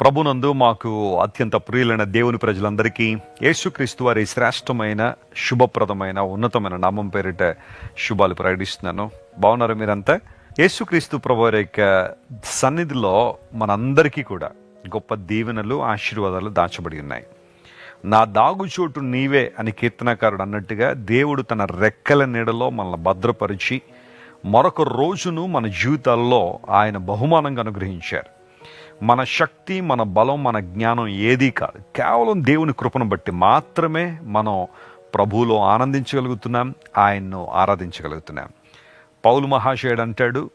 ప్రభునందు మాకు అత్యంత ప్రియులైన దేవుని ప్రజలందరికీ యేసుక్రీస్తు వారి శ్రేష్టమైన శుభప్రదమైన ఉన్నతమైన నామం పేరిట శుభాలు ప్రకటిస్తున్నాను. బాగున్నారు మీరంతా? యేసుక్రీస్తు ప్రభు వారి యొక్క సన్నిధిలో మనందరికీ కూడా గొప్ప దీవెనలు ఆశీర్వాదాలు దాచబడి ఉన్నాయి. నా దాగుచోటు నీవే అని కీర్తనకారుడు అన్నట్టుగా దేవుడు తన రెక్కల నీడలో మనల్ని భద్రపరిచి మరొక రోజును మన జీవితాల్లో ఆయన బహుమానంగా అనుగ్రహించారు. మన శక్తి మన బలం మన జ్ఞానం ఏదీ కాదు. కేవలం దేవుని కృపను బట్టి మాత్రమే మనం ప్రభువులో ఆనందించగలుగుతున్నాం ఆయన్ను ఆరాధించగలుగుతున్నాం. పౌలు మహాశయుడు అంటాడు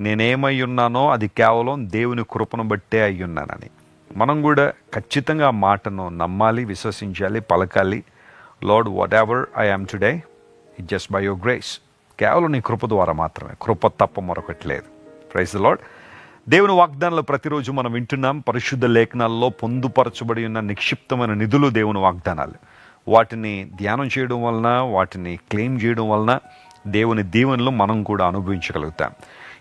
నేనేమై ఉన్నానో అది కేవలం దేవుని కృపను బట్టే అయి ఉన్నానని. మనం కూడా ఖచ్చితంగా మాటను నమ్మాలి విశ్వసించాలి పలకాలి. Lord whatever I am today it just by your grace కేవలం నీ కృప ద్వారా మాత్రమే. కృప తప్ప మరొకటి లేదు. ప్రైజ్ ద లార్డ్ దేవుని వాగ్దానాలు ప్రతిరోజు మనం వింటున్నాం. పరిశుద్ధ లేఖనాల్లో పొందుపరచబడి ఉన్న నిక్షిప్తమైన నిధులు దేవుని వాగ్దానాలు. వాటిని ధ్యానం చేయడం వలన వాటిని క్లెయిమ్ చేయడం వలన దేవుని దీవెనలు మనం కూడా అనుభవించగలుగుతాం.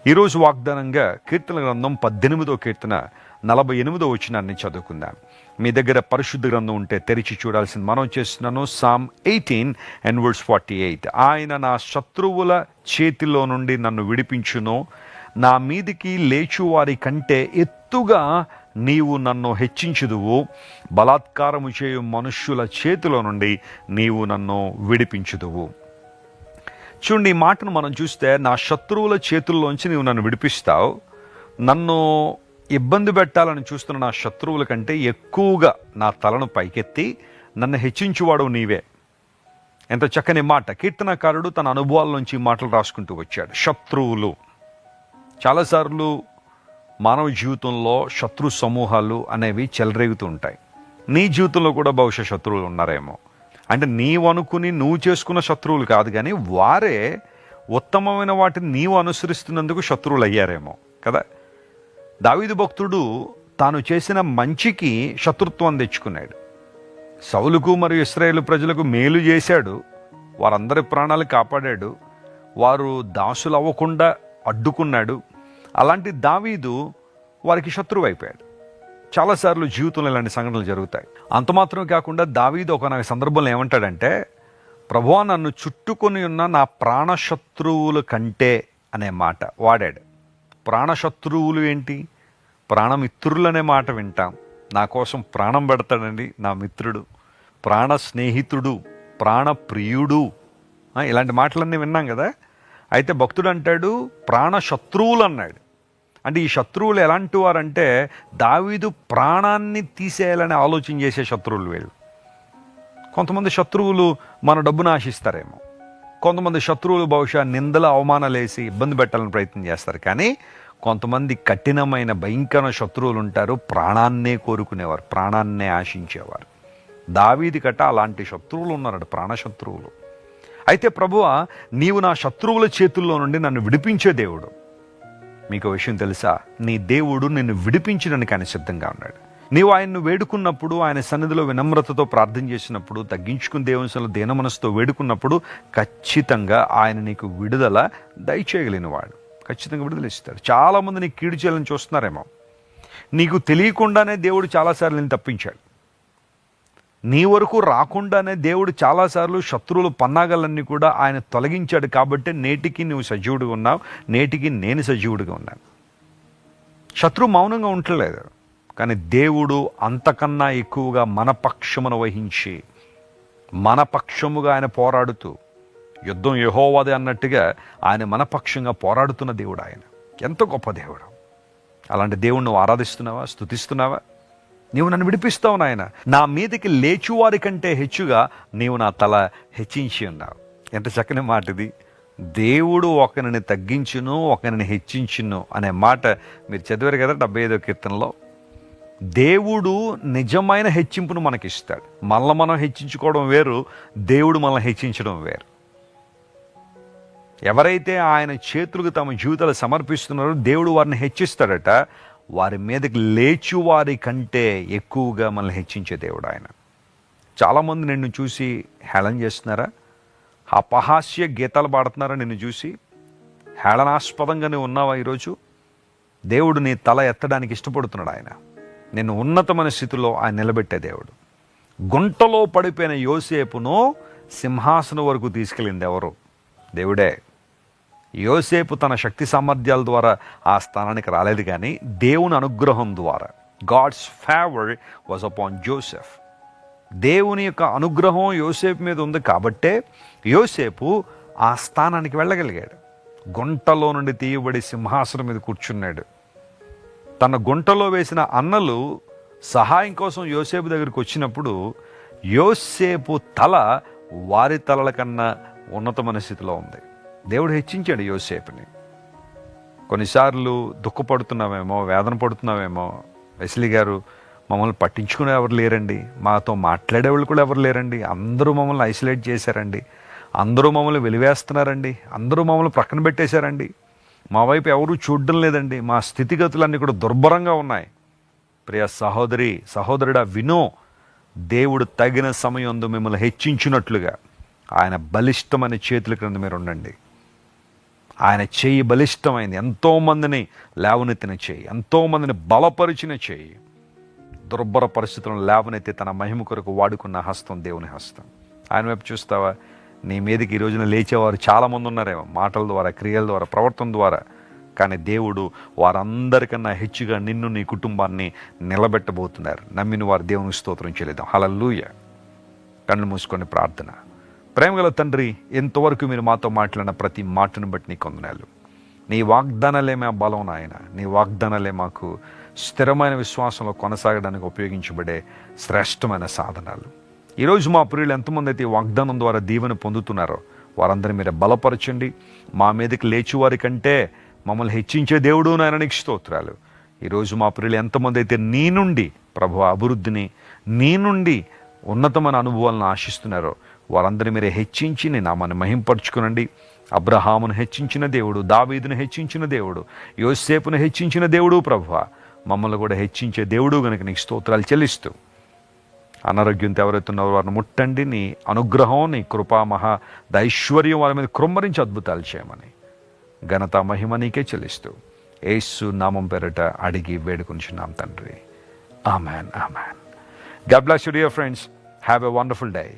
ఈరోజు వాగ్దానంగా కీర్తన గ్రంథం పద్దెనిమిదో కీర్తన నలభై ఎనిమిదో వచ్చినాన్ని చదువుకుందాం. మీ దగ్గర పరిశుద్ధ గ్రంథం ఉంటే తెరిచి చూడాల్సింది. మనం చేస్తున్నాను Psalm eighteen and words forty eight. ఆయన నా శత్రువుల చేతిలో నుండి నన్ను విడిపించును. నా మీదికి లేచువారి కంటే ఎత్తుగా నీవు నన్ను హెచ్చించుదువు. బలాత్కారము చేయు మనుష్యుల చేతిలో నుండి నీవు నన్ను విడిపించుదువు. చూడండి ఈ మాటను మనం చూస్తే నా శత్రువుల చేతుల్లోంచి నీవు నన్ను విడిపిస్తావు. నన్ను ఇబ్బంది పెట్టాలని చూస్తున్న నా శత్రువుల కంటే ఎక్కువగా నా తలను పైకెత్తి నన్ను హెచ్చించువాడు నీవే. ఎంత చక్కని మాట. కీర్తనకారుడు తన అనుభవాల నుంచి మాటలు రాసుకుంటూ వచ్చాడు. శత్రువులు. చాలాసార్లు మానవ జీవితంలో శత్రు సమూహాలు అనేవి చెలరేగుతూ ఉంటాయి. నీ జీవితంలో కూడా బహుశా శత్రువులు ఉన్నారేమో. అంటే నీవు అనుకుని నువ్వు చేసుకున్న శత్రువులు కాదు కానీ వారే ఉత్తమమైన వాటిని నీవు అనుసరిస్తున్నందుకు శత్రువులు అయ్యారేమో కదా? దావీదు భక్తుడు తాను చేసిన మంచికి శత్రుత్వం తెచ్చుకున్నాడు. సౌలుకు మరియు ఇస్రాయేల్ ప్రజలకు మేలు చేశాడు. వారందరి ప్రాణాలు కాపాడాడు. వారు దాసులు అవ్వకుండా అడ్డుకున్నాడు. అలాంటి దావీదు వారికి శత్రువు అయిపోయాడు చాలాసార్లు జీవితంలో ఇలాంటి సంఘటనలు జరుగుతాయి. అంత మాత్రమే కాకుండా దావీదు ఒక సందర్భంలో ఏమంటాడంటే ప్రభువా నన్ను చుట్టుకొని ఉన్న నా ప్రాణశత్రువుల కంటే అనే మాట వాడాడు. ప్రాణశత్రువులు ఏంటి? ప్రాణమిత్రులు అనే మాట వింటాం. నా కోసం ప్రాణం పెడతాడండి నా మిత్రుడు. ప్రాణ స్నేహితుడు ప్రాణప్రియుడు ఇలాంటి మాటలన్నీ విన్నాం కదా? అయితే భక్తుడు అంటాడు ప్రాణ శత్రువులు అన్నాడు అంటే ఈ శత్రువులు ఎలాంటి వారంటే దావీదు ప్రాణాన్ని తీసేయాలని ఆలోచన చేసే శత్రువులు వీళ్ళు. కొంతమంది శత్రువులు మన డబ్బును ఆశిస్తారేమో కొంతమంది శత్రువులు బహుశా నిందల అవమానాలు వేసి ఇబ్బంది పెట్టాలని ప్రయత్నం చేస్తారు. కానీ కొంతమంది కఠినమైన భయంకర శత్రువులు ఉంటారు ప్రాణాన్నే కోరుకునేవారు ప్రాణాన్నే ఆశించేవారు. దావీది కట్ట అలాంటి శత్రువులు ఉన్నారట ప్రాణశత్రువులు. అయితే ప్రభువ నీవు నా శత్రువుల చేతుల్లో నుండి నన్ను విడిపించే దేవుడు. మీకు విషయం తెలుసా? నీ దేవుడు నిన్ను విడిపించడానికి ఆయన సిద్ధంగా ఉన్నాడు. నీవు ఆయన్ను వేడుకున్నప్పుడు ఆయన సన్నిధిలో వినమ్రతతో ప్రార్థన చేసినప్పుడు తగ్గించుకుని దేవంశంలో దీన మనసుతో వేడుకున్నప్పుడు ఖచ్చితంగా ఆయన నీకు విడుదల దయచేయగలిగిన వాడు ఖచ్చితంగా విడుదల ఇస్తాడు. చాలామంది నీకు కీడు చేయాలని చూస్తున్నారేమో. నీకు తెలియకుండానే దేవుడు చాలాసార్లు నేను తప్పించాడు. నీ వరకు రాకుండానే దేవుడు చాలాసార్లు శత్రువుల పన్నాగాలన్నీ కూడా ఆయన తొలగించాడు కాబట్టి నేటికి నువ్వు సజీవుడిగా ఉన్నావు నేటికి నేను సజీవుడిగా ఉన్నాను. శత్రువు మౌనంగా ఉండలేదు కానీ దేవుడు అంతకన్నా ఎక్కువగా మన పక్షమును వహించి మన పక్షముగా ఆయన పోరాడుతూ యుద్ధం యహోవాది అన్నట్టుగా ఆయన మన పక్షంగా పోరాడుతున్న దేవుడు ఆయన. ఎంత గొప్ప దేవుడు. అలాంటి దేవుడు నువ్వు ఆరాధిస్తున్నావా? స్తుతిస్తున్నావా? నీవు నన్ను విడిపిస్తావు నాయన. నా మీదకి లేచువారి కంటే హెచ్చుగా నీవు నా తల హెచ్చించి ఉన్నావు. ఎంత చక్కని మాట ఇది దేవుడు ఒకరిని తగ్గించును ఒకరిని హెచ్చించును అనే మాట మీరు చదివారు కదా డెబ్బై ఐదో కీర్తనలో. దేవుడు నిజమైన హెచ్చింపును మనకిస్తాడు. మనల్ని మనం హెచ్చించుకోవడం వేరు దేవుడు మనల్ని హెచ్చించడం వేరు. ఎవరైతే ఆయన చేతులకు తమ జీవితాలు సమర్పిస్తున్నారో దేవుడు వారిని హెచ్చిస్తాడట వారి మీదకి లేచు వారి కంటే ఎక్కువగా మనల్ని హెచ్చించే దేవుడు ఆయన. చాలామంది నిన్ను చూసి హేళన చేస్తున్నారా? అపహాస్య గీతాలు పాడుతున్నారా నిన్ను చూసి? హేళనాస్పదంగా నువ్వు ఉన్నావా ఈరోజు? దేవుడు నీ తల ఎత్తడానికి ఇష్టపడుతున్నాడు ఆయన. నిన్ను ఉన్నతమైన స్థితిలో ఆయన నిలబెట్టే దేవుడు. గుంటలో పడిపోయిన యోసేపును సింహాసనం వరకు తీసుకెళ్ళింది ఎవరు? దేవుడే. యోసేపు తన శక్తి సామర్థ్యాల ద్వారా ఆ స్థానానికి రాలేదు కానీ దేవుని అనుగ్రహం ద్వారా. God's favour was upon Joseph దేవుని యొక్క అనుగ్రహం యోసేపు మీద ఉంది కాబట్టే యోసేపు ఆ స్థానానికి వెళ్ళగలిగాడు. గుంటలో నుండి తీయబడి సింహాసనం మీద కూర్చున్నాడు. తన గుంటలో వేసిన అన్నలు సహాయం కోసం యోసేపు దగ్గరికి వచ్చినప్పుడు యోసేపు తల వారి తలల కన్నా ఉన్నతమైన స్థితిలో ఉంది. దేవుడు హెచ్చించాడు యోసేపుని. కొన్నిసార్లు దుఃఖపడుతున్నామేమో వేదన పడుతున్నామేమో వెస్లీ గారు మమ్మల్ని పట్టించుకునే ఎవరు లేరండి. మాతో మాట్లాడేవాళ్ళు కూడా ఎవరు లేరండి. అందరూ మమ్మల్ని ఐసోలేట్ చేశారండి. అందరూ మమ్మల్ని వెలివేస్తున్నారండి. అందరూ మమ్మల్ని ప్రక్కన పెట్టేశారండి. మా వైపు ఎవరూ చూడడం లేదండి. మా స్థితిగతులన్నీ కూడా దుర్భరంగా ఉన్నాయి. ప్రియ సహోదరి సహోదరుడా వినో దేవుడు తగిన సమయంలో మిమ్మల్ని హెచ్చించినట్లుగా ఆయన బలిష్టమైన చేతుల క్రింద మీరు ఉండండి. ఆయన చేయి బలిష్టమైంది. ఎంతోమందిని లేవనెత్తిన చేయి ఎంతోమందిని బలపరిచిన చేయి. దుర్భర పరిస్థితులను లేవనెత్తి తన మహిమ కొరకు వాడుకున్న హస్తం దేవుని హస్తం. ఆయన వైపు చూస్తావా? నీ మీదకి ఈ రోజున లేచేవారు చాలామంది ఉన్నారేమో మాటల ద్వారా క్రియల ద్వారా ప్రవర్తన ద్వారా. కానీ దేవుడు వారందరికన్నా హెచ్చుగా నిన్ను నీ కుటుంబాన్ని నిలబెట్టబోతున్నారు. నమ్మిన వారు దేవుని స్తోత్రం చేయలేదాం హలల్లూయ. కళ్ళు మూసుకొని ప్రార్థన. ప్రేమగల తండ్రి ఎంతవరకు మీరు మాతో మాట్లాడిన ప్రతి మాటను బట్టి నీ కొందనాలు నీ వాగ్దానాలే మా బలం నాయన. నీ వాగ్దానాలే మాకు స్థిరమైన విశ్వాసంలో కొనసాగడానికి ఉపయోగించబడే శ్రేష్టమైన సాధనాలు. ఈరోజు మా ప్రియులు ఎంతమంది అయితే వాగ్దానం ద్వారా దీవెన పొందుతున్నారో వారందరినీ మీరు బలపరచండి. మా మీదకి లేచి వారి కంటే మమ్మల్ని హెచ్చించే దేవుడు నాయన నీకు స్తోత్రాలు. ఈరోజు మా ప్రియులు ఎంతమంది అయితే నీ నుండి ప్రభు అభివృద్ధిని నీ నుండి ఉన్నతమైన అనుభవాలను ఆశిస్తున్నారో వారందరినీ మీరే హెచ్చించి నీ నామాన్ని మహింపరచుకునండి. అబ్రహామును హెచ్చించిన దేవుడు దావీదును హెచ్చించిన దేవుడు యోసేపును హెచ్చించిన దేవుడు ప్రభు మమ్మల్ని కూడా హెచ్చించే దేవుడు కనుక నీకు స్తోత్రాలు చెల్లిస్తూ అనారోగ్యంతో ఎవరైతే ఉన్నారో వారిని ముట్టండి. నీ అనుగ్రహం నీ కృపా మహా దైశ్వర్యం వారి మీద కృమ్మరించి అద్భుతాలు చేయమని ఘనత మహిమ నీకే చెల్లిస్తూ ఏసు నామం పేరట అడిగి వేడుకుంటున్నాం తండ్రి. Amen amen. God bless bless you, dear friends. Have a wonderful.